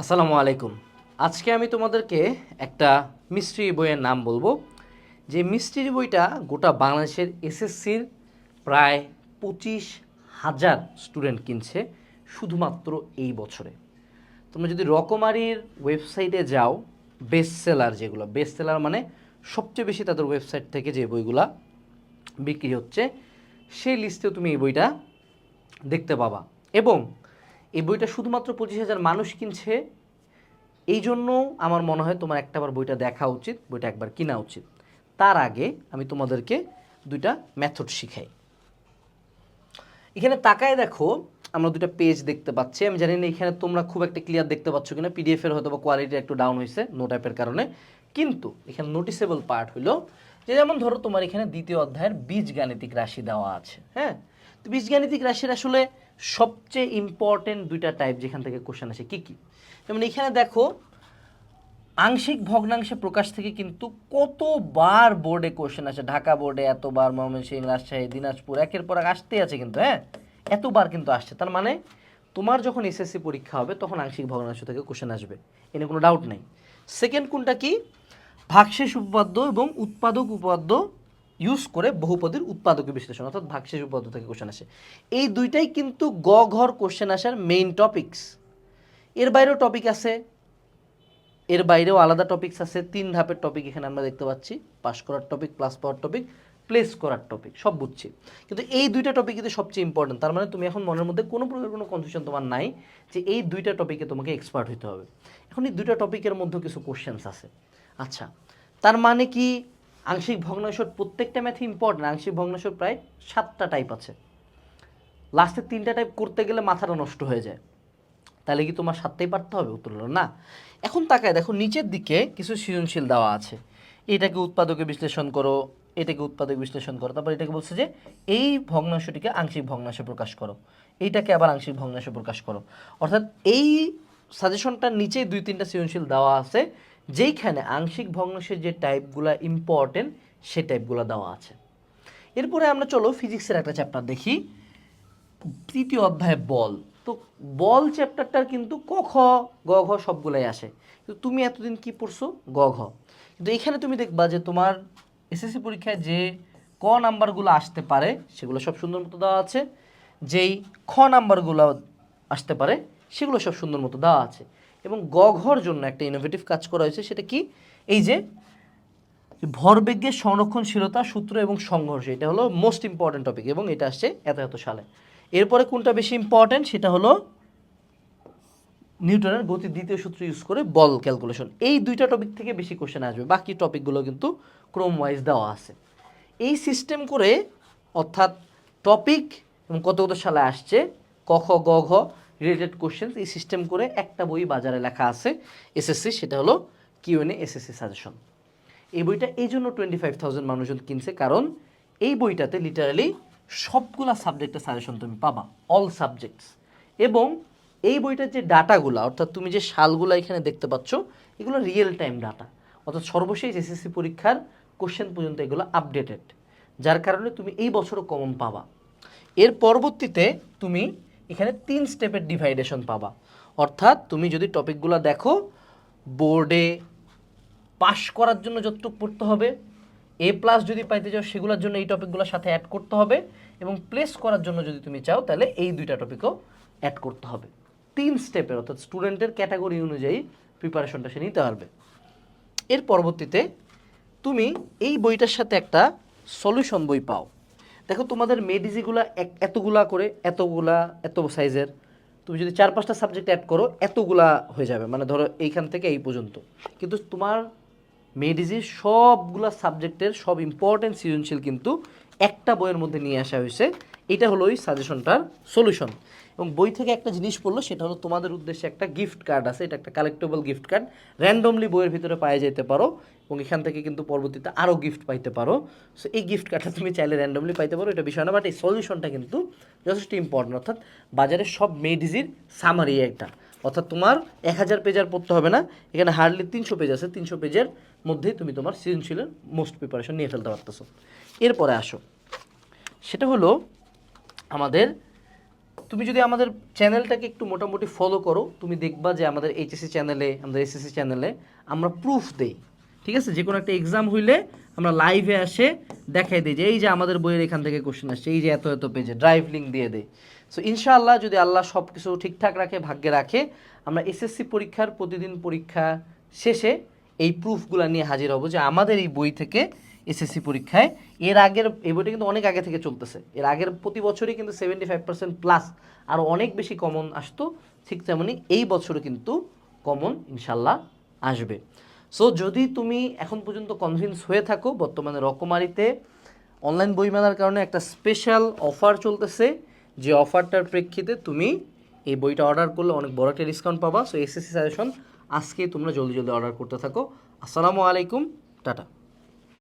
আসসালামু আলাইকুম। আজকে আমি তোমাদেরকে একটা মিস্ট্রি বইয়ের নাম বলব। যে মিস্ট্রি বইটা গোটা বাংলাদেশের এসএসসির প্রায় পঁচিশ হাজার স্টুডেন্ট কিনছে শুধুমাত্র এই বছরে। তোমরা যদি রকমারির ওয়েবসাইটে যাও বেস্ট সেলার যেগুলো বেস্ট সেলার মানে সবচেয়ে বেশি তাদের ওয়েবসাইট থেকে যে বইগুলা বিক্রি হচ্ছে, সেই লিস্টেও তুমি এই বইটা দেখতে পাবা। এবং এই বইটা শুধুমাত্র পঁচিশ হাজার মানুষ কিনছে। এই জন্য আমার মনে হয় তোমার একটাবার বইটা দেখা উচিত, বইটা একবার কিনা উচিত। তার আগে আমি তোমাদেরকে দুইটা মেথড শিখাই। এখানে তাকায় দেখো, আমরা দুটো পেজ দেখতে পাচ্ছি। আমি জানি না এখানে তোমরা খুব একটা ক্লিয়ার দেখতে পাচ্ছ কিনা পিডিএফ এর হয়তো বা কোয়ালিটি একটু ডাউন হয়েছে নো টাইপের কারণে। কিন্তু এখানে নোটিসেবল পার্ট হলো যে যেমন ধরো তোমার এখানে দ্বিতীয় অধ্যায়ের বীজগাণিতিক রাশি দেওয়া আছে হ্যাঁ? তো বীজগাণিতিক রাশির আসলে সবচেয়ে ইম্পর্টেন্ট দুইটা টাইপ যেখান থেকে কোশ্চেন আসে কী কী? যেমন এখানে দেখো, আংশিক ভগ্নাংশে প্রকাশ থেকে কিন্তু কতবার বোর্ডে কোশ্চেন আসে, ঢাকা বোর্ডে এতবার, ময়মনসিংহ, রাজশাহী, দিনাজপুর, একের পর এক আসতেই আছে কিন্তু হ্যাঁ? এতবার কিন্তু আসছে, তার মানে তোমার যখন এসএসসি পরীক্ষা হবে তখন আংশিক ভগ্নাংশ থেকে কোশ্চেন আসবে, এনে কোনো ডাউট নেই। সেকেন্ড কোনটা কি? ভাগশেষ উপপাদ্য এবং উৎপাদক উপপাদ্য ইউজ করে বহুপদীর উৎপাদকীয় বিশ্লেষণ, অর্থাৎ ভাগশেষ উপপাদ্য থেকে কোশ্চেন আসে। এই দুইটাই কিন্তু গ ঘর কোশ্চেন আসার মেইন টপিকস এর বাইরেও টপিক আছে, এর বাইরেও আলাদা টপিকস আছে, তিন ধাপের টপিক এখানে আমরা দেখতে পাচ্ছি। পাস করার topic plus power topic place করার টপিক সব বুঝছি। কিন্তু এই দুইটা টপিক কিন্তু সবচেয়ে ইম্পর্টেন্ট তার মানে তুমি এখন মনের মধ্যে কোনো প্রকার কোনো কনফিউশন তোমার নাই যে এই দুইটা টপিকে তোমাকে এক্সপার্ট হতে হবে। এখন এই দুইটা টপিকের মধ্যে কিছু কোশ্চেন্স আছে। আচ্ছা তার মানে কি আংশিক ভগ্নাংশের প্রত্যেকটা ম্যাথে ইম্পর্টেন্ট আংশিক ভগ্নাংশের প্রায় সাতটা টাইপ আছে। লাস্টের তিনটা টাইপ করতে গেলে মাথাটা নষ্ট হয়ে যায়। তাহলে কি তোমার সাতটাই পারতে হবে? উত্তর না। এখন তাকায় দেখো, নিচের দিকে কিছু সৃজনশীল দেওয়া আছে। এটাকে উৎপাদকে বিশ্লেষণ করো, এটাকে উৎপাদক বিশ্লেষণ করো, তারপর এটাকে বলছে যে এই ভগ্নাংশটিকে আংশিক ভগ্নাংশে প্রকাশ করো। এইটাকে আবার আংশিক ভগ্নাংশে প্রকাশ করো। অর্থাৎ এই সাজেশনটার নিচেই দুই তিনটা সৃজনশীল দেওয়া আছে। যেইখানে আংশিক ভগ্নাংশের যে টাইপগুলো ইম্পর্টেন্ট সেই টাইপগুলো দেওয়া আছে। এরপরে আমরা চলো ফিজিক্সের একটা চ্যাপ্টার দেখি। তৃতীয় অধ্যায় বল। তো বল চ্যাপ্টারটার কিন্তু ক, খ, গ, ঘ সবগুলাই আসে। কিন্তু তুমি এতদিন কি পড়ছো? গ, ঘ। কিন্তু এখানে তুমি দেখবা যে তোমার এসএসসি পরীক্ষায় যে ক নাম্বারগুলো আসতে পারে, সেগুলো সব সুন্দর মতো দেওয়া আছে। যেই খ নাম্বারগুলো আসতে পারে, সেগুলো সব সুন্দর মতো দেওয়া আছে। এবং গ ঘর জন্য একটা ইনোভেটিভ কাজ করা হয়েছে, সেটা কি? এই যে ভরবেগের সংরক্ষণশীলতা, সূত্র এবং সংঘর্ষ, এটা হলো মোস্ট ইম্পর্ট্যান্ট টপিক এবং এটা আসছে এত এত সালে। এরপরে কোনটা বেশি ইম্পর্ট্যান্ট সেটা হলো নিউটনের গতির দ্বিতীয় সূত্র ইউজ করে বল ক্যালকুলেশন এই দুইটা টপিক থেকে বেশি কোশ্চেন আসবে, বাকি টপিকগুলো কিন্তু ক্রোম ওয়াইজ দেওয়া আছে। এই সিস্টেম করে, অর্থাৎ টপিক এবং কত কত সালে আসছে, ক খ, গ ঘ রিলেটেড কোশ্চেন এই সিস্টেম করে একটা বই বাজারে লেখা আছে এসএসসি সেটা হলো কিউএনএ এসএসসি সাজেশন এই বইটা এই জন্য টোয়েন্টি ফাইভ থাউজেন্ড মানুষজন কিনছে কারণ এই বইটাতে লিটারালি সবগুলা সাবজেক্টের সাজেশন তুমি পাবা অল সাবজেক্টস এবং এই বইটার যে ডাটাগুলো, অর্থাৎ তুমি যে সালগুলো এখানে দেখতে পাচ্ছ, এগুলো রিয়েল টাইম ডাটা অর্থাৎ সর্বশেষ এসএসসি পরীক্ষার কোশ্চেন পর্যন্ত এগুলো আপডেটেড যার কারণে তুমি এই বছরও কমন পাবা। এর পরবর্তীতে তুমি এখানে তিন স্টেপের ডিভাইডেশন পাবা। অর্থাৎ তুমি যদি টপিকগুলো দেখো, বোর্ডে পাশ করার জন্য যতটুকু পড়তে হবে এ প্লাস যদি পাইতে চাও, সেগুলোর জন্য এই টপিকগুলোর সাথে অ্যাড করতে হবে এবং প্লেস করার জন্য যদি তুমি চাও, তাহলে এই দুইটা টপিকও অ্যাড করতে হবে। তিন স্টেপের, অর্থাৎ স্টুডেন্টের ক্যাটাগরি অনুযায়ী প্রিপারেশনটা সে নিতে পারবে। এর পরবর্তীতে তুমি এই বইটার সাথে একটা সলিউশন বই পাও। দেখো তোমাদের মেডিজিগুলা এক এতগুলা করে, এতগুলা, এত সাইজের তুমি যদি চার পাঁচটা সাবজেক্ট অ্যাড করো, এতগুলা হয়ে যাবে। মানে ধরো এইখান থেকে এই পর্যন্ত। কিন্তু তোমার মেডিজির সবগুলা সাবজেক্টের সব ইম্পর্টেন্ট সৃজনশীল কিন্তু একটা বইয়ের মধ্যে নিয়ে আসা হয়েছে। এটা হলো ওই সাজেশনটার সলিউশন এবং বই থেকে একটা জিনিস পড়ল, সেটা হলো তোমাদের উদ্দেশ্যে একটা গিফট কার্ড আছে, এটা একটা কালেক্টেবল গিফট কার্ড র্যান্ডমলি বইয়ের ভিতরে পাওয়া যেতে পারো এবং এখান থেকে কিন্তু পরবর্তীতে আরও গিফট পাইতে পারো। সো এই গিফট কার্ডটা তুমি চাইলে র্যান্ডমলি পাইতে পারো, এটা বিষয় না বাট এই সলিউশনটা কিন্তু যথেষ্ট ইম্পর্টেন্ট অর্থাৎ বাজারে সব মেডিজির সামারি একটা অর্থাৎ তোমার এক হাজার পেজ আর পড়তে হবে না। এখানে হার্ডলি তিনশো পেজ আছে। তিনশো পেজের মধ্যেই তুমি তোমার সৃজনশীলের মোস্ট প্রিপারেশন নিয়ে ফেলতে পারতেছো। এরপরে আসো। সেটা হলো আমাদের, তুমি যদি আমাদের চ্যানেলটাকে একটু মোটামুটি ফলো করো, তুমি দেখবা যে আমাদের এইচএসসি চ্যানেলে আমাদের এসএসসি চ্যানেলে আমরা প্রুফ দেই। ঠিক আছে? যে কোনো একটা এক্সাম হইলে আমরা লাইভে আসে দেখাই দিই যে, এই যে আমাদের বইয়ের এখান থেকে কোশ্চেন আসছে, এই যে এত এত পেজে ড্রাইভ লিঙ্ক দিয়ে দেয় সো ইনশাআল্লাহ যদি আল্লাহ সব কিছু ঠিকঠাক রাখে, ভাগ্যে রাখে, আমরা এসএসসি পরীক্ষার প্রতিদিন পরীক্ষা শেষে এই প্রুফগুলো নিয়ে হাজির হব যে আমাদের এই বই থেকে এসএসসি পরীক্ষায়, এর আগের, এই বইটা কিন্তু অনেক আগে থেকে চলতেছে। এর আগের প্রতি বছরই কিন্তু সেভেন্টি ফাইভ পার্সেন্ট প্লাস আরও অনেক বেশি কমন আসতো, ঠিক তেমনি এই বছরও কিন্তু কমন ইনশাল্লাহ আসবে। সো যদি তুমি এখন পর্যন্ত কনভিন্স হয়ে থাকো, বর্তমানে রকমারিতে অনলাইন বইমেলার কারণে একটা স্পেশাল অফার চলতেছে, যে অফারটার প্রেক্ষিতে তুমি এই বইটা অর্ডার করলে অনেক বড় একটা ডিসকাউন্ট পাবা। সো এসএসসি সাজেশন আজকে তোমরা জলদি জলদি অর্ডার করতে থাকো। আসসালামু আলাইকুম, টাটা।